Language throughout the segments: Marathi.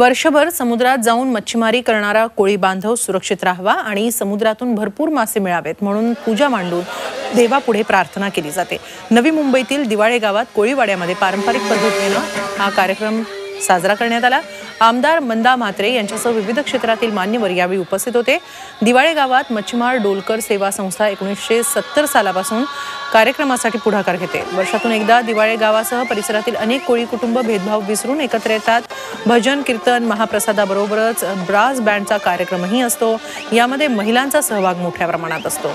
वर्षभर समुद्रात जाऊन मच्छीमारी करणारा कोळी बांधव सुरक्षित राहावा आणि समुद्रातून भरपूर मासे मिळावेत म्हणून पूजा मांडून देवापुढे प्रार्थना केली जाते. नवी मुंबईतील दिवाळे गावात कोळीवाड्यामध्ये पारंपरिक पद्धतीनं हा कार्यक्रम साजरा करण्यात आला. आमदार मंदा म्हात्रे यांच्यासह विविध क्षेत्रातील मान्यवर यावेळी उपस्थित होते. दिवाळे गावात मच्छीमार डोलकर सेवा संस्था एकोणीसशे सत्तर सालापासून कार्यक्रमासाठी पुढाकार घेते. वर्षातून एकदा दिवाळे गावासह परिसरातील अनेक कोळी कुटुंब भेदभाव विसरून एकत्र येतात. भजन कीर्तन महाप्रसादाबरोबरच ब्रास बँडचा कार्यक्रमही असतो. यामध्ये महिलांचा सहभाग मोठ्या प्रमाणात असतो.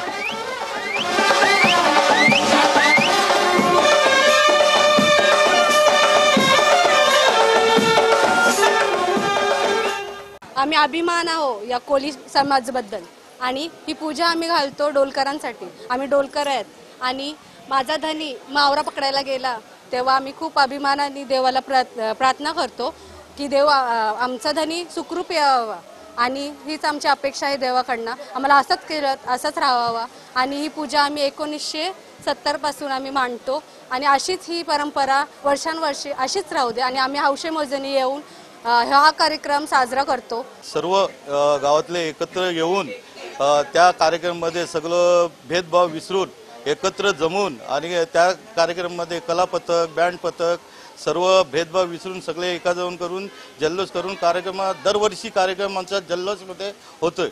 आम्ही अभिमान आहो या कोली समाजबद्दल. आणि ही पूजा आम्ही घालतो डोलकरांसाठी. आम्ही डोलकर आहेत. आणि माझा धनी मावरा पकडायला गेला तेव्हा आम्ही खूप अभिमानाने देवाला प्रार्थना करतो की देव आमचा धनी सुखरूप यावा. आणि हीच आमची अपेक्षा आहे देवाकडनं. आम्हाला असंच केलं असंच राहावा. आणि ही पूजा आम्ही एकोणीसशे सत्तरपासून आम्ही मांडतो. आणि अशीच ही परंपरा वर्षानुवर्षे अशीच राहू दे. आणि आम्ही हौशे मोजणी येऊन हा कार्यक्रम साजरा करतो. सर्व गावातले एकत्र येऊन त्या कार्यक्रमामध्ये सगळं भेदभाव विसरून एकत्र जमून आणि त्या कार्यक्रमामध्ये कला पथक बँड पथक सर्व भेदभाव विसरून सगळे एका जाऊन करून जल्लोष करून कार्यक्रमात दरवर्षी कार्यक्रमांचा जल्लोषमध्ये होतोय.